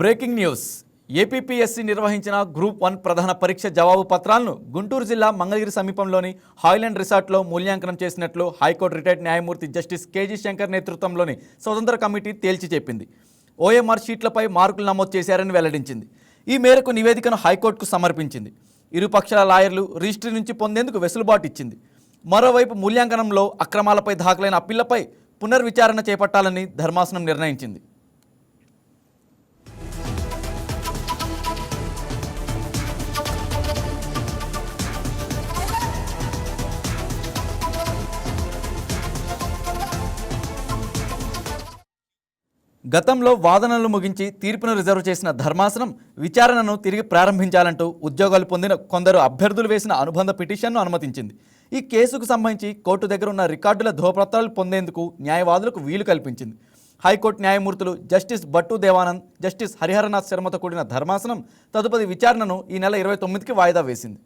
Breaking news. APPSC నిర్వహించిన group one ప్రధాన పరీక్ష జవాబు పత్రాలను గుంటూరు జిల్లా మంగళగిరి సమీపంలోని హాయ్లాండ్ రిసార్ట్లో మూల్యాంకనం చేసినట్లు హైకోర్టు రిటైర్డ్ న్యాయమూర్తి జస్టిస్ కేజీ శంకర్ నేతృత్వంలోని స్వతంత్ర కమిటీ తేల్చి చెప్పింది. ఓఎంఆర్ షీట్లపై మార్కులు నమోదు చేశారని వెల్లడించింది. ఈ మేరకు నివేదికను హైకోర్టుకు సమర్పించింది. ఇరు పక్షాల లాయర్లు రిజిస్ట్రీ నుంచి పొందేందుకు వెసులుబాటు ఇచ్చింది. మరోవైపు మూల్యాంకనంలో అక్రమాలపై దాఖలైన అప్పీళ్ళపై పునర్విచారణ చేపట్టాలని ధర్మాసనం నిర్ణయించింది. గతంలో వాదనలు ముగించి తీర్పును రిజర్వ్ చేసిన ధర్మాసనం విచారణను తిరిగి ప్రారంభించాలంటూ ఉద్యోగాలు పొందిన కొందరు అభ్యర్థులు వేసిన అనుబంధ పిటిషన్ను అనుమతించింది. ఈ కేసుకు సంబంధించి కోర్టు దగ్గర ఉన్న రికార్డుల ధోపత్రాలు పొందేందుకు న్యాయవాదులకు వీలు కల్పించింది. హైకోర్టు న్యాయమూర్తులు జస్టిస్ బట్టు దేవానంద్ జస్టిస్ హరిహరనాథ్ శర్మతో కూడిన ధర్మాసనం తదుపరి విచారణను ఈ నెల ఇరవై తొమ్మిదికి వాయిదా వేసింది.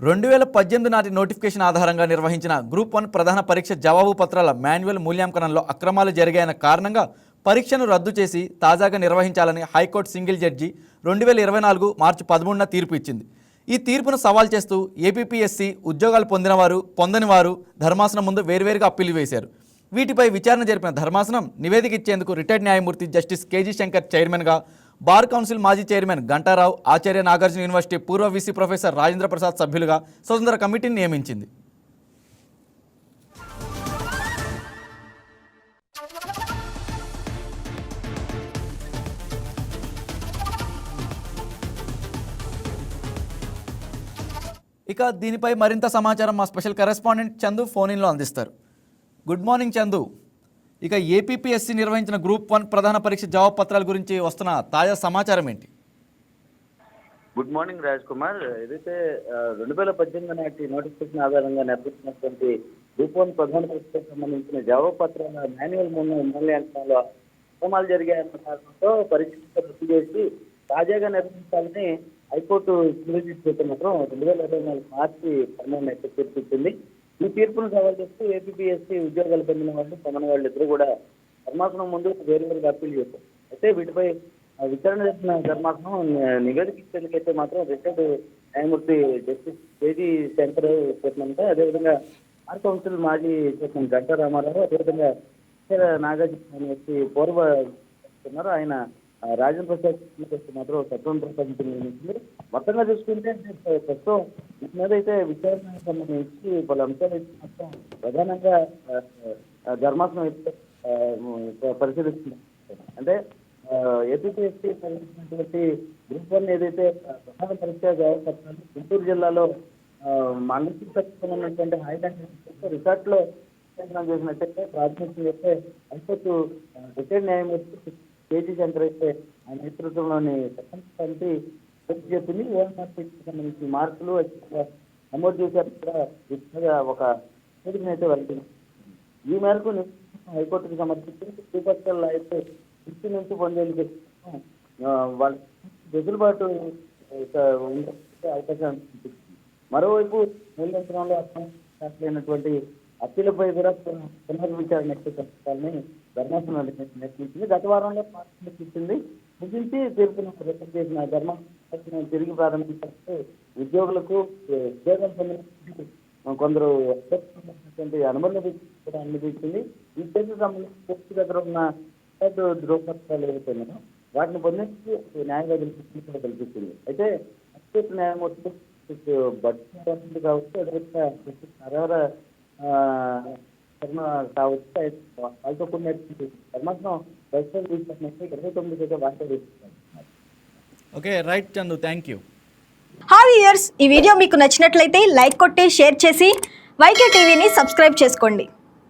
రెండు వేల పద్దెనిమిది నాటి నోటిఫికేషన్ ఆధారంగా నిర్వహించిన గ్రూప్ వన్ ప్రధాన పరీక్ష జవాబు పత్రాల మాన్యువల్ మూల్యాంకనంలో అక్రమాలు జరిగాయన్న కారణంగా పరీక్షను రద్దు చేసి తాజాగా నిర్వహించాలని హైకోర్టు సింగిల్ జడ్జి రెండు వేల ఇరవై నాలుగు మార్చి పదమూడున తీర్పు ఇచ్చింది. ఈ తీర్పును సవాల్ చేస్తూ ఏపీపీఎస్సీ ఉద్యోగాలు పొందినవారు పొందని వారు ధర్మాసనం ముందు వేర్వేరుగా అప్పీలు వేశారు. వీటిపై విచారణ జరిపిన ధర్మాసనం నివేదిక ఇచ్చేందుకు రిటైర్డ్ న్యాయమూర్తి జస్టిస్ కేజీ శంకర్ చైర్మన్గా బార్ కౌన్సిల్ మాజీ చైర్మన్ గంటారావు ఆచార్య నాగార్జున యూనివర్సిటీ పూర్వ విసి ప్రొఫెసర్ రాజేంద్ర ప్రసాద్ సభ్యులుగా స్వతంత్ర కమిటీని నియమించింది. ఇక దీనిపై మరింత సమాచారం మా స్పెషల్ కరెస్పాండెంట్ చందు ఫోన్ ఇన్లో అందిస్తారు. Good morning Chandu. ఇక ఏపీపీఎస్సీ నిర్వహించిన గ్రూప్ వన్ ప్రధాన పరీక్ష జవాబు పత్రాల గురించి వస్తున్న తాజా సమాచారం ఏంటి? Good morning Raj Kumar. ఏదైతే రెండు వేల పద్దెనిమిది నాటి నోటిఫికేషన్ ఆధారంగా నిర్వహించినటువంటి గ్రూప్ వన్ ప్రధాన పరీక్షకు సంబంధించిన జవాబు పత్రాల మాన్యువల్ మూల మూల్యాంకనంలో అక్రమాలు జరిగాయన్న కారణంతో పరీక్ష రద్దు చేసి తాజాగా నిర్వహించాలని హైకోర్టు సివిల్ రెండు వేల ఇరవై నాలుగు మార్చి పన్నెండు అయితే తీర్పు ఇచ్చింది. ఈ తీర్పును సవాల్ చేస్తూ ఏపీఎస్సీ ఉద్యోగాలు పొందిన వాళ్ళు పొందిన వాళ్ళు ఇద్దరు కూడా ధర్మాసనం ముందు వేరువేరుగా అప్పీల్ చేశారు. అయితే వీటిపై ఆ విచారణ జరిపిన ధర్మాసనం నివేదిక ఇచ్చేందుకైతే మాత్రం రిటైర్డ్ న్యాయమూర్తి జస్టిస్ కేజీ శంకర్ చెప్పినంటే అదేవిధంగా ఆర్ కౌన్సిల్ మాజీ చైర్మన్ గంటా రామారావు అదేవిధంగా నాగార్జున అనే వ్యక్తి పూర్వ ఆయన రాజేంద్ర ప్రసాద్ మాత్రం సత్వం ప్రసాద్ నియమించింది మొత్తంగా చూసుకుంటే ప్రస్తుతం వీటి మీద అయితే విచారణకు సంబంధించి పలు అంశాలు మొత్తం ప్రధానంగా ధర్మాసనం అయితే పరిశీలిస్తుంది అంటే ఏపీపీఎస్సీ సంబంధించినటువంటి గ్రూప్ వన్ ఏదైతే ప్రధాన పరీక్ష గుంటూరు జిల్లాలో మంగళసూత్రం ఉన్నటువంటి హైలాండ్ రిసార్ట్లో చేసినట్టయితే ప్రాథమికంగా అయితే హైకోర్టు రిటైర్డ్ న్యాయమూర్తి కేజీ శంకర్ అయితే ఆ నేతృత్వంలోని ప్రపంచ కమిటీ తీర్పు చెప్పింది. ఓఎంఆర్సీకి సంబంధించి మార్కులు నమోదు చేశారు. కూడా వీటి ఒక నివేదికను అయితే వెళ్తుంది ఈ మేరకు హైకోర్టుకు సమర్పించి ప్రతిపక్షాల అయితే ఇంటి నుంచి పొందేందుకు వాళ్ళ వెసులుబాటు అవకాశం అనిపిస్తుంది మరోవైపు మూల్యాంకనంలో అయినటువంటి అప్పీలపై కూడా పునర్విచారణ చేపట్టాలని ధర్మాసనం నిర్ణయించింది. గత వారంలో పార్టీ ఇచ్చింది ముగించి తీర్పును రిటర్న్ చేసిన ధర్మాసనం తిరిగి ప్రారంభించినట్టు ఉద్యోగులకు ఉద్యోగం పొందిన కొందరు అభ్యర్థులైనటువంటి అనుమతి కూడా అనుమతించింది ఈ కేసు సంబంధించి కోర్టు దగ్గర ఉన్న రికార్డు ధృవపత్రాలు ఏవైతే ఉన్నాయో వాటిని పొందించి న్యాయవాదులు కల్పిస్తుంది అయితే అత్యుత న్యాయమూర్తి బట్టి కావచ్చు అదేవిధంగా జస్టిస్ అయితే వాళ్ళతో కూడిన ధర్మాసనం ఇరవై తొమ్మిది అయితే వార్త okay right Chandu thank you hi viewers ఈ వీడియో మీకు నచ్చినట్లయితే లైక్ కొట్టి షేర్ చేసి వైకే టీవీని సబ్స్క్రైబ్ చేసుకోండి.